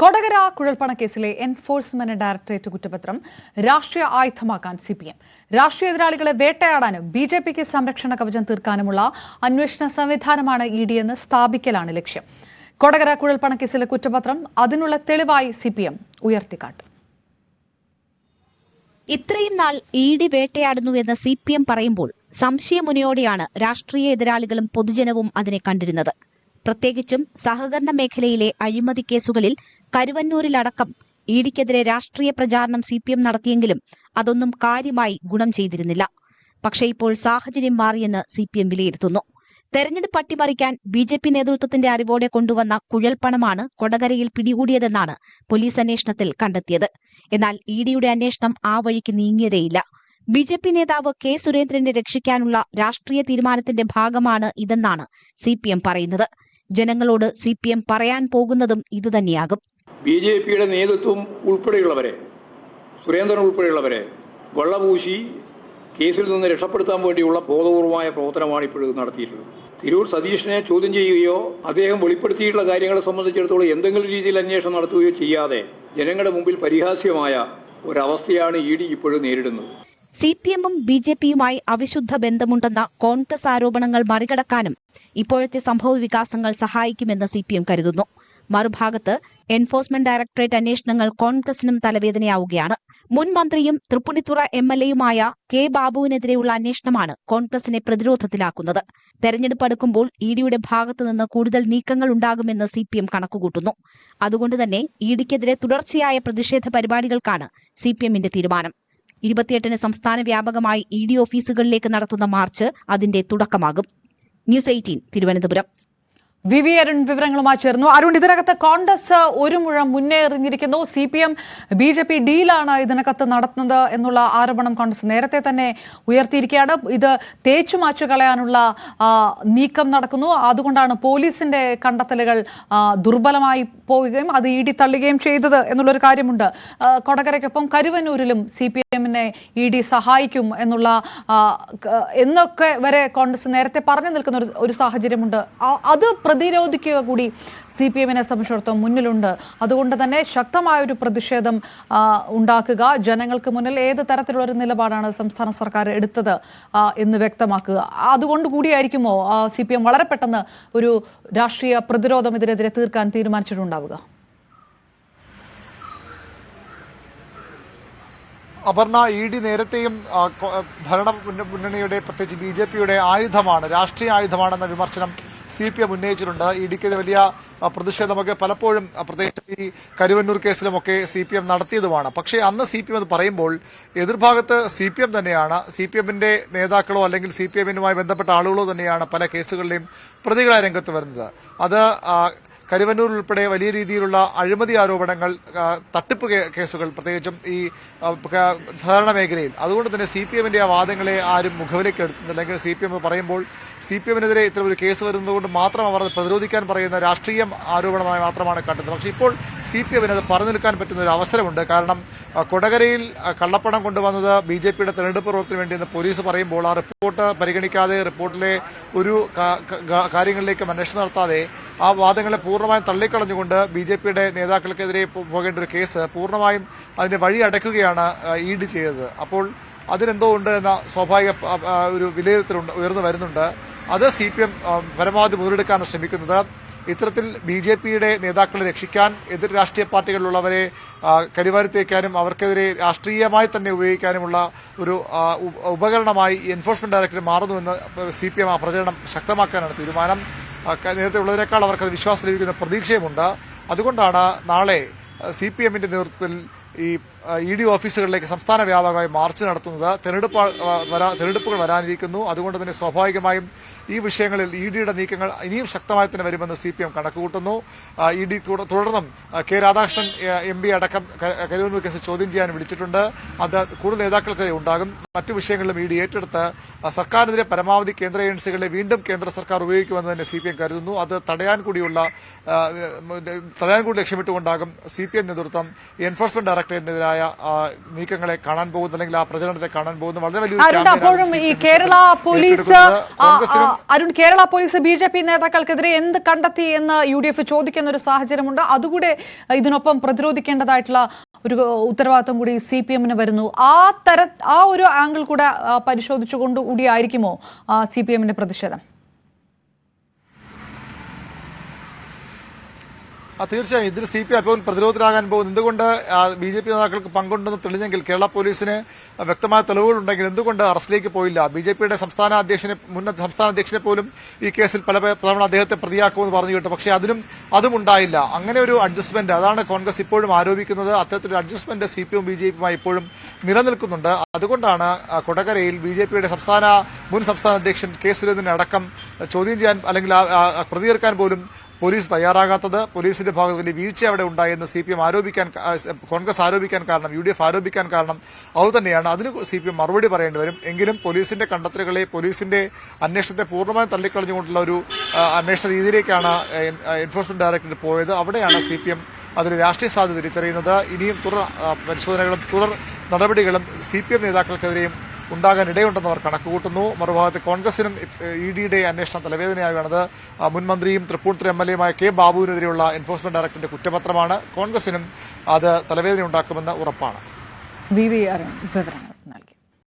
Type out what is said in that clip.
കൊടകര കുഴൽപ്പണ കേസിലെ enforcement directorate കുറ്റപത്രം രാഷ്ട്രീയ ആയുധമാക്കാൻ സി പി എം രാഷ്ട്രീയ എതിരാളികളെ വേട്ടയാടാനും ബി ജെ പിക്ക് സംരക്ഷണ കവചം തീർക്കാനുമുള്ള അന്വേഷണ സംവിധാനമാണ് ഇ ഡി എന്ന് സ്ഥാപിക്കലാണ് ലക്ഷ്യം. കൊടകര കുഴൽപ്പണ കേസിലെ കുറ്റപത്രം അതിനുള്ള തെളിവായി സി പി എം ഉയർത്തിക്കാട്ടും. ഇത്രയും നാൾ ഇ ഡി വേട്ടയാടുന്നുവെന്ന് സി പി എം പറയുമ്പോൾ സംശയമുനയോടെയാണ് രാഷ്ട്രീയ എതിരാളികളും പൊതുജനവും അതിനെ കണ്ടിരുന്നത്. പ്രത്യേകിച്ചും സഹകരണ മേഖലയിലെ അഴിമതി കേസുകളിൽ കരുവന്നൂരിലടക്കം ഇ ഡിക്കെതിരെ രാഷ്ട്രീയ പ്രചാരണം സി പി എം നടത്തിയെങ്കിലും അതൊന്നും കാര്യമായി ഗുണം ചെയ്തിരുന്നില്ല. പക്ഷേ ഇപ്പോൾ സാഹചര്യം മാറിയെന്ന് സി പി എം വിലയിരുത്തുന്നു. തെരഞ്ഞെടുപ്പ് അട്ടിമറിക്കാൻ ബി ജെ പി നേതൃത്വത്തിന്റെ അറിവോടെ കൊണ്ടുവന്ന കുഴൽപ്പണമാണ് കൊടകരയിൽ പിടികൂടിയതെന്നാണ് പോലീസ് അന്വേഷണത്തിൽ കണ്ടെത്തിയത്. എന്നാൽ ഇ ഡിയുടെ അന്വേഷണം ആ വഴിക്ക് നീങ്ങിയതേയില്ല. ബി ജെ പി നേതാവ് കെ സുരേന്ദ്രനെ രക്ഷിക്കാനുള്ള രാഷ്ട്രീയ തീരുമാനത്തിന്റെ ഭാഗമാണ് ഇതെന്നാണ് സി പി എം പറയുന്നത്. ജനങ്ങളോട് സി പി എം പറയാൻ പോകുന്നതും ഇതുതന്നെയാകും. ബി ജെ പിയുടെ നേതൃത്വം ഉൾപ്പെടെയുള്ളവരെ സുരേന്ദ്രൻ ഉൾപ്പെടെയുള്ളവരെ വെള്ളപൂശി കേസിൽ നിന്ന് രക്ഷപ്പെടുത്താൻ വേണ്ടിയുള്ള ബോധപൂർവമായ പ്രവർത്തനമാണ് ഇപ്പോഴും നടത്തിയിട്ടുള്ളത്. തിരൂർ സതീഷിനെ ചോദ്യം ചെയ്യുകയോ അദ്ദേഹം വെളിപ്പെടുത്തിയിട്ടുള്ള കാര്യങ്ങളെ സംബന്ധിച്ചിടത്തോളം എന്തെങ്കിലും രീതിയിൽ അന്വേഷണം നടത്തുകയോ ചെയ്യാതെ ജനങ്ങളുടെ മുമ്പിൽ പരിഹാസ്യമായ ഒരവസ്ഥയാണ് ഇ ഡി ഇപ്പോഴും നേരിടുന്നത്. സി പി എമ്മും ബി ജെ പിയുമായി അവിശുദ്ധ ബന്ധമുണ്ടെന്ന കോൺഗ്രസ് ആരോപണങ്ങൾ മറികടക്കാനും ഇപ്പോഴത്തെ സംഭവ വികാസങ്ങൾ സഹായിക്കുമെന്ന് സി പി എം കരുതുന്നു. മറുഭാഗത്ത് എൻഫോഴ്സ്മെന്റ് ഡയറക്ടറേറ്റ് അന്വേഷണങ്ങൾ കോൺഗ്രസിനും തലവേദനയാവുകയാണ്. മുൻ മന്ത്രിയും തൃപ്പുണിത്തുറ എം എൽ എയുമായ കെ ബാബുവിനെതിരെയുള്ള അന്വേഷണമാണ് കോൺഗ്രസിനെ പ്രതിരോധത്തിലാക്കുന്നത്. തെരഞ്ഞെടുപ്പ് അടുക്കുമ്പോൾ ഇ ഡിയുടെ ഭാഗത്തുനിന്ന് കൂടുതൽ നീക്കങ്ങൾ ഉണ്ടാകുമെന്ന് സി പി എം കണക്കുകൂട്ടുന്നു. അതുകൊണ്ട് തന്നെ ഇ ഡിക്കെതിരെ തുടർച്ചയായ പ്രതിഷേധ പരിപാടികൾക്കാണ് സി പി എമ്മിന്റെ തീരുമാനം. ഇരുപത്തിയെട്ടിന് സംസ്ഥാന വ്യാപകമായി ഇ ഡി ഓഫീസുകളിലേക്ക് നടത്തുന്ന മാർച്ച് അതിന്റെ തുടക്കമാകും. News Eighteen Thiruvananthapuram. V V Arun വിവരങ്ങളുമായി ചേർന്നു. അരുൺ ഇതിനകത്ത് കോൺഗ്രസ് ഒരു മുഴം മുന്നേ എറിഞ്ഞിരിക്കുന്നു. C P M B J P ഡീലാണ് ഇതിനകത്ത് നടത്തുന്നത് എന്നുള്ള ആരോപണം കോൺഗ്രസ് നേരത്തെ തന്നെ ഉയർത്തിയിരിക്കുകയാണ്. ഇത് തേച്ചു മാച്ചു കളയാനുള്ള നീക്കം നടക്കുന്നു. അതുകൊണ്ടാണ് പോലീസിന്റെ കണ്ടെത്തലുകൾ ദുർബലമായി പോവുകയും അത് ഇ ഡി തള്ളുകയും ചെയ്തത് എന്നുള്ളൊരു കാര്യമുണ്ട്. കൊടകരയ്ക്കൊപ്പം കരുവന്നൂരിലും സി പി എമ്മിനെ ഇ ഡി സഹായിക്കും എന്നുള്ള എന്നൊക്കെ വരെ കോൺഗ്രസ് നേരത്തെ പറഞ്ഞു നിൽക്കുന്ന ഒരു സാഹചര്യമുണ്ട്. അത് പ്രതിരോധിക്കുക കൂടി സി പി എമ്മിനെ സംബന്ധിച്ചിടത്തോളം മുന്നിലുണ്ട്. അതുകൊണ്ട് തന്നെ ശക്തമായ ഒരു പ്രതിഷേധം ഉണ്ടാക്കുക. ജനങ്ങൾക്ക് മുന്നിൽ ഏത് തരത്തിലുള്ള ഒരു നിലപാടാണ് സംസ്ഥാന സർക്കാർ എടുത്തത് എന്ന് വ്യക്തമാക്കുക. അതുകൊണ്ട് കൂടിയായിരിക്കുമോ സി പി എം വളരെ പെട്ടെന്ന് ഒരു രാഷ്ട്രീയ പ്രതിരോധം ഇതിനെതിരെ തീർക്കാൻ തീരുമാനിച്ചിട്ടുണ്ടാവുക? അപർണ ഇ ഡി നേരത്തെയും ഭരണ മുന്നണിയുടെ പ്രത്യേകിച്ച് ബി ജെ പിയുടെ ആയുധമാണ് രാഷ്ട്രീയ ആയുധമാണെന്ന വിമർശനം സി പി എം ഉന്നയിച്ചിട്ടുണ്ട്. ഇ വലിയ പ്രതിഷേധമൊക്കെ പലപ്പോഴും പ്രത്യേകിച്ച് ഈ കരുവന്നൂർ കേസിലുമൊക്കെ സി പി എം നടത്തിയതുമാണ്. പക്ഷേ അന്ന് സി പി എം അത് പറയുമ്പോൾ എതിർഭാഗത്ത് സി പി എം തന്നെയാണ് സി പി എമ്മിന്റെ നേതാക്കളോ അല്ലെങ്കിൽ സി പി എമ്മിനുമായി ബന്ധപ്പെട്ട ആളുകളോ തന്നെയാണ് പല കേസുകളിലെയും പ്രതികളായ രംഗത്ത് വരുന്നത്. അത് കരുവന്നൂർ ഉൾപ്പെടെ വലിയ രീതിയിലുള്ള അഴിമതി ആരോപണങ്ങൾ തട്ടിപ്പ് കേസുകൾ പ്രത്യേകിച്ചും ഈ സാധാരണ മേഖലയിൽ. അതുകൊണ്ട് തന്നെ സി പി എമ്മിന്റെ ആ വാദങ്ങളെ ആരും മുഖവിലേക്ക് എടുത്തുന്നില്ല. അല്ലെങ്കിൽ സി പി എം പറയുമ്പോൾ സി പി എമ്മിനെതിരെ ഇത്തരം ഒരു കേസ് വരുന്നതുകൊണ്ട് മാത്രം അവർ പ്രതിരോധിക്കാൻ പറയുന്ന രാഷ്ട്രീയ ആരോപണമായി മാത്രമാണ് കണ്ടത്. പക്ഷേ ഇപ്പോൾ സി പി എമ്മിന് അത് പറഞ്ഞു നിൽക്കാൻ പറ്റുന്ന ഒരു അവസരമുണ്ട്. കാരണം കൊടകരയിൽ കള്ളപ്പണം കൊണ്ടുവന്നത് ബി ജെ പിയുടെ തെരഞ്ഞെടുപ്പ് പ്രവർത്തനത്തിന് വേണ്ടിയെന്ന് പോലീസ് പറയുമ്പോൾ ആ റിപ്പോർട്ട് പരിഗണിക്കാതെ റിപ്പോർട്ടിലെ ഒരു കാര്യങ്ങളിലേക്ക് അന്വേഷണം നടത്താതെ ആ വാദങ്ങളെ പൂർണമായും തള്ളിക്കളഞ്ഞുകൊണ്ട് ബി ജെ പിയുടെ നേതാക്കൾക്കെതിരെ പോകേണ്ട ഒരു കേസ് പൂർണമായും അതിന്റെ വഴി അടയ്ക്കുകയാണ് ഇ ഡി ചെയ്തത്. അപ്പോൾ അതിനെന്തോ ഉണ്ട് എന്ന സ്വാഭാവിക ഒരു വിലയിരുത്തൽ ഉയർന്നു വരുന്നുണ്ട്. അത് സി പി എം പരമാവധി മുതലെടുക്കാനാണ് ശ്രമിക്കുന്നത്. ഇത്തരത്തിൽ ബി ജെ പിയുടെ നേതാക്കളെ രക്ഷിക്കാൻ എതിർ രാഷ്ട്രീയ പാർട്ടികളിലുള്ളവരെ കരിവാരിത്തേക്കാനും അവർക്കെതിരെ രാഷ്ട്രീയമായി തന്നെ ഉപയോഗിക്കാനുമുള്ള ഒരു ഉപകരണമായി എൻഫോഴ്സ്മെന്റ് ഡയറക്ടർ മാറുന്നുവെന്ന് സി പി എം ആ പ്രചരണം ശക്തമാക്കാനാണ് തീരുമാനം. നേരത്തെ ഉള്ളതിനേക്കാൾ അവർക്ക് അത് വിശ്വാസം ലഭിക്കുന്ന പ്രതീക്ഷയുമുണ്ട്. അതുകൊണ്ടാണ് നാളെ സി പി എമ്മിന്റെ നേതൃത്വത്തിൽ ഈ ഇ ഡി ഓഫീസുകളിലേക്ക് സംസ്ഥാന വ്യാപകമായി മാർച്ച് നടത്തുന്നത് തെരഞ്ഞെടുപ്പ് തെരഞ്ഞെടുപ്പുകൾ വരാനിരിക്കുന്നു. അതുകൊണ്ട് തന്നെ സ്വാഭാവികമായും ഈ വിഷയങ്ങളിൽ ഇ ഡിയുടെ നീക്കങ്ങൾ ഇനിയും ശക്തമായി തന്നെ വരുമെന്ന് സി പി എം കണക്കുകൂട്ടുന്നു. ഇ ഡി തുടർന്നും കെ രാധാകൃഷ്ണൻ എം പി അടക്കം ക- കരുവന്നൂർ കേസ് ചോദ്യം ചെയ്യാൻ വിളിച്ചിട്ടുണ്ട്. അത് കൂടുതൽ നേതാക്കൾക്കെതിരെ ഉണ്ടാകും. മറ്റു വിഷയങ്ങളിലും ഇ ഡി ഏറ്റെടുത്ത് സർക്കാരിനെതിരെ പരമാവധി കേന്ദ്ര ഏജൻസികളെ വീണ്ടും കേന്ദ്ര സർക്കാർ ഉപയോഗിക്കുമെന്ന് തന്നെ സി പി എം കരുതുന്നു. അത് തടയാൻ കൂടിയുള്ള തടയാൻ കൂടി ലക്ഷ്യമിട്ടുകൊണ്ടാകും സി പി എം നേതൃത്വം എൻഫോഴ്സ്മെന്റ് ഡയറക്ടറേറ്റിനെതിരായ ആ, നീക്കങ്ങളെ കാണാൻ പോകുന്നു അല്ലെങ്കിൽ ആ പ്രചരണത്തെ കാണാൻ പോകുന്നു. വളരെ വലിയ അപ്പോഴും ഈ Kerala police Arun Kerala police B J P നേതാക്കൾക്കെതിരെ എന്ത് കണ്ടെത്തി എന്ന് യു ഡി എഫ് ചോദിക്കുന്ന ഒരു സാഹചര്യമുണ്ട്. അതുകൂടെ ഇതിനൊപ്പം പ്രതിരോധിക്കേണ്ടതായിട്ടുള്ള ഒരു ഉത്തരവാദിത്വം കൂടി സി പി എമ്മിന് വരുന്നു. ആ തര ആ ഒരു ആംഗിൾ കൂടെ പരിശോധിച്ചുകൊണ്ട് കൂടിയായിരിക്കുമോ സി പി എമ്മിന്റെ പ്രതിഷേധം? തീർച്ചയായും ഇതിൽ സി പി അപ്പോൾ പ്രതിരോധത്തിലാകാൻ പോകുന്നു. എന്തുകൊണ്ട് ബി ജെ പി നേതാക്കൾക്ക് പങ്കുണ്ടെന്ന് തെളിഞ്ഞെങ്കിൽ കേരള പോലീസിന് വ്യക്തമായ തെളിവുകളുണ്ടെങ്കിൽ എന്തുകൊണ്ട് അറസ്റ്റിലേക്ക് പോയില്ല? ബി ജെ പിയുടെ സംസ്ഥാന അധ്യക്ഷനെ മുൻ സംസ്ഥാന അധ്യക്ഷനെ പോലും ഈ കേസിൽ പല തവണ അദ്ദേഹത്തെ പ്രതിയാക്കുമെന്ന് പറഞ്ഞു കേട്ടു. പക്ഷേ അതിനും അതും ഉണ്ടായില്ല. അങ്ങനെ ഒരു അഡ്ജസ്റ്റ്മെന്റ് അതാണ് കോൺഗ്രസ് ഇപ്പോഴും ആരോപിക്കുന്നത്. അത്തരത്തിലൊരു adjustment C P M B J പിയുമായി ഇപ്പോഴും നിലനിൽക്കുന്നുണ്ട്. അതുകൊണ്ടാണ് കൊടകരയിൽ ബി ജെ പിയുടെ സംസ്ഥാന മുൻ സംസ്ഥാന അധ്യക്ഷൻ കെ സുരേന്ദ്രനെ അടക്കം ചോദ്യം ചെയ്യാൻ അല്ലെങ്കിൽ പ്രതികരിക്കാൻ പോലും പോലീസ് തയ്യാറാകാത്തത് പോലീസിന്റെ ഭാഗത്ത് വലിയ വീഴ്ച അവിടെ ഉണ്ടായെന്ന് സി പി എം ആരോപിക്കാൻ കോൺഗ്രസ് ആരോപിക്കാൻ കാരണം യു ഡി എഫ് ആരോപിക്കാൻ കാരണം അത് തന്നെയാണ്. അതിന് സി പി എം മറുപടി പറയേണ്ടി വരും. എങ്കിലും പോലീസിന്റെ കണ്ടെത്തലുകളെ പോലീസിന്റെ അന്വേഷണത്തെ പൂർണമായും തള്ളിക്കളഞ്ഞുകൊണ്ടുള്ള ഒരു അന്വേഷണ രീതിയിലേക്കാണ് എൻ- എൻഫോഴ്സ്മെന്റ് ഡയറക്ടറേറ്റ് പോയത്. അവിടെയാണ് സി പി എം അതിന് രാഷ്ട്രീയ സാധ്യത തിരിച്ചറിയുന്നത്. ഇനിയും തുടർ പരിശോധനകളും തുടർ നടപടികളും സി പി എം നേതാക്കൾക്കെതിരെയും ഉണ്ടാകാൻ ഇടയുണ്ടെന്ന് അവർ കണക്കുകൂട്ടുന്നു. മറുഭാഗത്ത് കോൺഗ്രസിനും ഇ ഡിയുടെ അന്വേഷണം തലവേദനയാകുന്നത് മുൻമന്ത്രിയും മുൻ മന്ത്രിയും തൃപ്പൂണിത്തുറ എം എൽ എയുമായ കെ ബാബുവിനെതിരെയുള്ള എൻഫോഴ്സ്മെന്റ് ഡയറക്ടറിന്റെ കുറ്റപത്രമാണ്. കോൺഗ്രസിനും അത് തലവേദന ഉണ്ടാക്കുമെന്ന് ഉറപ്പാണ് വിവരങ്ങൾ.